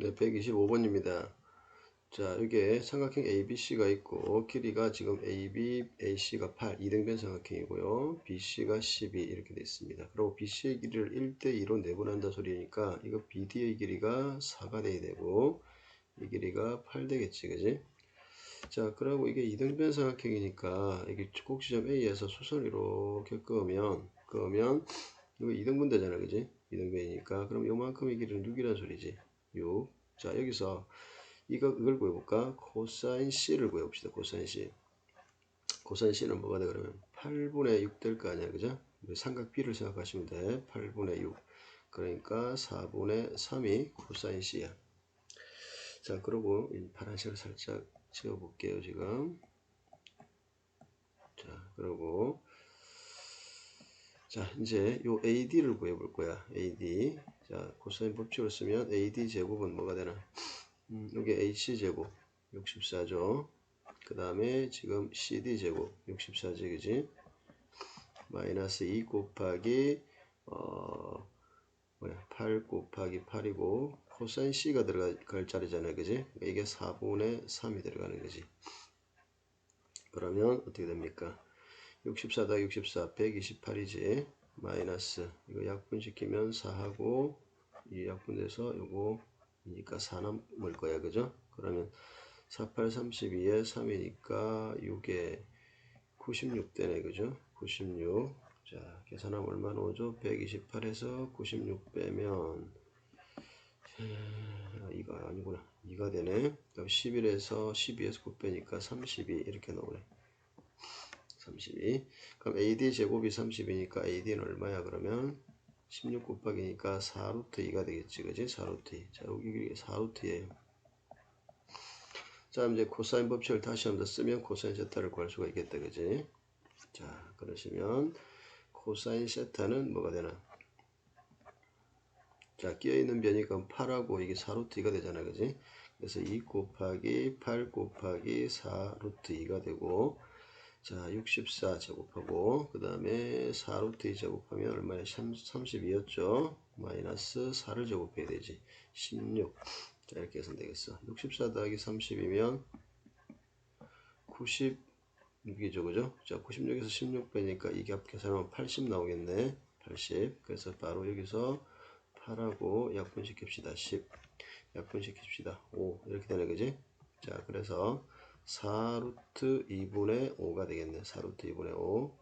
네, 125번입니다. 자, 여기에 삼각형 ABC가 있고, 길이가 지금 AB, AC가 8, 이등변 삼각형이고요. BC가 12 이렇게 되어 있습니다. 그리고 BC의 길이를 1대 2로 내분한다 소리니까, 이거 BD의 길이가 4가 돼야 되고, 이 길이가 8 되겠지, 그지? 자, 그리고 이게 이등변 삼각형이니까, 이게 꼭지점 A에서 수선을 이렇게 끄면, 끄면, 이거 이등분 되잖아, 그지? 이등변이니까. 그럼 요만큼의 길이는 6이란 소리지. 6. 자, 여기서 이거 이걸 구해볼까? 코사인 C를 구해봅시다. 코사인 C. 코사인 C는 뭐가 돼 그러면 8분의 6 될 거 아니야, 그죠? 삼각 B를 생각하시면 돼. 8분의 6. 그러니까 4분의 3이 코사인 C야. 자, 그리고 이 파란색을 살짝 지워볼게요, 지금. 자, 그리고 자, 이제 요 AD를 구해볼 거야. AD. 자, 코사인 법칙을 쓰면 AD 제곱은 뭐가 되나? 음, 여기 AC 제곱 64죠. 그 다음에 지금 CD 제곱 64지, 그지? 마이너스 2 곱하기 어 뭐야 8 곱하기 8이고 코사인 C가 들어갈 자리잖아요, 그지? 이게 4분의 3이 들어가는 거지. 그러면 어떻게 됩니까? 64다 64 128이지 마이너스. 이거 약분시키면 4하고 이 약분돼서 요거 이니까 4 남을 거야. 그죠? 그러면 48 32에 3이니까 6에 96 되네. 그죠? 96자 계산하면 얼마 나오죠? 128에서 96 빼면 아, 이거 아니구나. 2가 되네. 그럼 11에서 12에서 9 빼니까 32 이렇게 나오네 32. 그럼 AD 제곱이 30이니까 AD는 얼마야 그러면 16 곱하기니까 4루트 2가 되겠지 그지 4루트 2. 자 여기 4루트예요. 자 이제 코사인 법칙을 다시 한번 쓰면 코사인 세타를 구할 수가 있겠다 그지 자 그러시면 코사인 세타는 뭐가 되나 자 끼어있는 변이니까 8하고 이게 4루트 2가 되잖아 그지 그래서 2 곱하기 8 곱하기 4 루트 2가 되고 자, 64 제곱하고 그 다음에 4루트 2 제곱하면 얼마야? 32였죠. 마이너스 4를 제곱해야 되지. 16. 자, 이렇게 해서 되겠어. 64 더하기 30이면 96이죠. 그죠? 자, 96에서 16 빼니까 이게 합계산하면 80 나오겠네. 80. 그래서 바로 여기서 8하고 약분시킵시다. 10. 약분시킵시다. 5. 이렇게 되네. 그지? 자, 그래서 4루트 2분의 5가 되겠네. 4루트 2분의 5.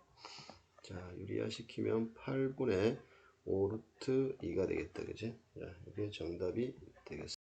자, 유리화 시키면 8분의 5루트 2가 되겠다. 그지? 자, 이게 정답이 되겠습니다.